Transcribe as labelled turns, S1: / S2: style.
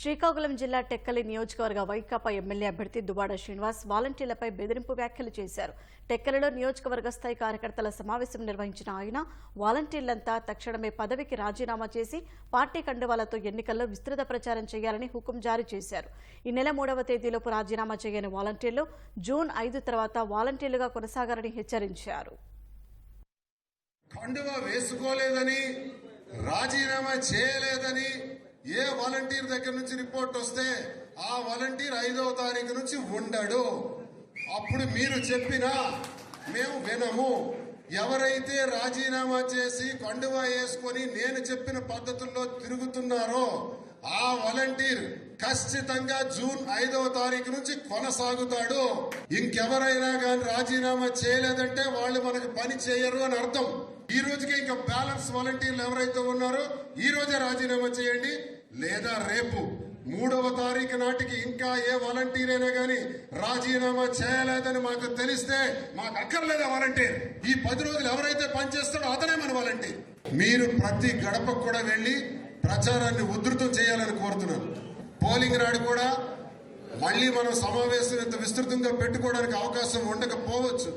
S1: శ్రీకాకుళం జిల్లా టెక్కలి నియోజకవర్గ వైకాపా ఎమ్మెల్యే అభ్యర్థి దుబాడ శ్రీనివాస్ వాలంటీర్లపై బెదిరింపు వ్యాఖ్యలు చేశారు. టెక్కలిలో నియోజకవర్గ స్థాయి కార్యకర్తల సమావేశం నిర్వహించిన ఆయన వాలంటీర్లంతా తక్షణమే పదవికి రాజీనామా చేసి పార్టీ కండువాలతో ఎన్నికల్లో విస్తృత ప్రచారం చేయాలని హుకుం జారీ చేశారు. ఈ నెల మూడవ తేదీలోపు రాజీనామా చేయని వాలంటీర్లు జూన్ ఐదు తర్వాత వాలంటీర్లుగా కొనసాగారని హెచ్చరించారు.
S2: వేసుకోలేదని రాజీనామా చేయలేదని ఏ వాలంటీర్ దగ్గర నుంచి రిపోర్ట్ వస్తే ఆ వాలంటీర్ ఐదవ తారీఖు నుంచి ఉండడు. అప్పుడు మీరు చెప్పినా మేము వినము. ఎవరైతే రాజీనామా చేసి కండువా వేసుకొని నేను చెప్పిన పద్ధతుల్లో తిరుగుతున్నారో ఆ వాలంటీర్ ఖచ్చితంగా జూన్ ఐదవ తారీఖు నుంచి కొనసాగుతాడు. ఇంకెవరైనా కానీ రాజీనామా చేయలేదంటే వాళ్ళు మనకు పని చేయరు అని అర్థం. ఈ రోజుకి ఇంకా బ్యాలెన్స్ వాలంటీర్లు ఎవరైతే ఉన్నారో ఈ రోజే రాజీనామా చేయండి. లేదా రేపు మూడవ తారీఖు నాటికి ఇంకా ఏ వాలంటీర్ అయినా కానీ రాజీనామా చేయలేదని మాకు తెలిస్తే మాకు అక్కర్లేదా వాలంటీర్? ఈ పది రోజులు ఎవరైతే పనిచేస్తాడో అతనే మన వాలంటీర్. మీరు ప్రతి గడపకు కూడా వెళ్ళి ప్రచారాన్ని ఉధృతం చేయాలని కోరుతున్నాను. పోలింగ్ నాడు కూడా మళ్ళీ మనం సమావేశం ఇంత విస్తృతంగా పెట్టుకోవడానికి అవకాశం ఉండకపోవచ్చు.